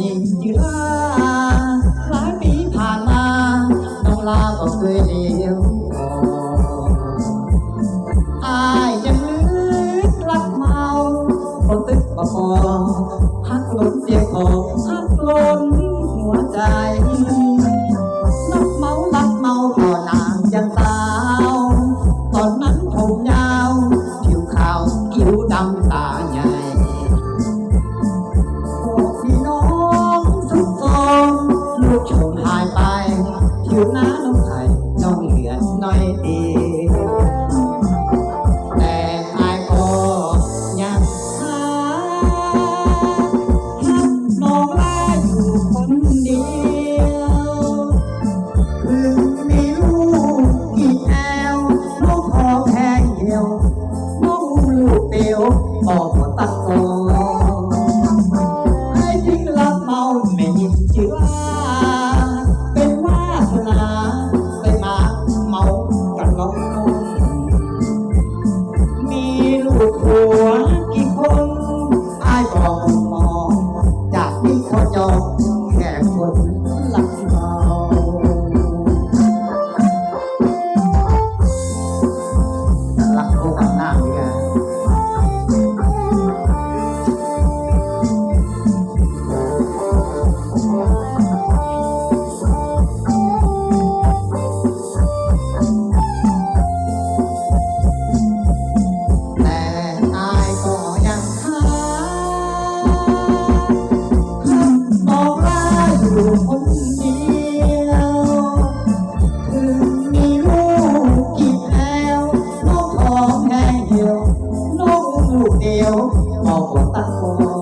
ยิ่งยืราหลายปีผ่านมา น้องลาบอก็เวยเดียวอายจะนึกรักเมาคนตึกบระกองหักหล่นเสียงของพักหล่นหัวใจ อยู่นะน้องไผ่น้องเหลือน้อดีแต่อาก็ยังหาหักน้องอายอยู่คนเดียวถึงมีลูกกี่แอวน้องขอแค่เดียวน้องลูกเดียวออกตัดกองให้ทิ้งรับเมา ยอาหัวตั้งคอ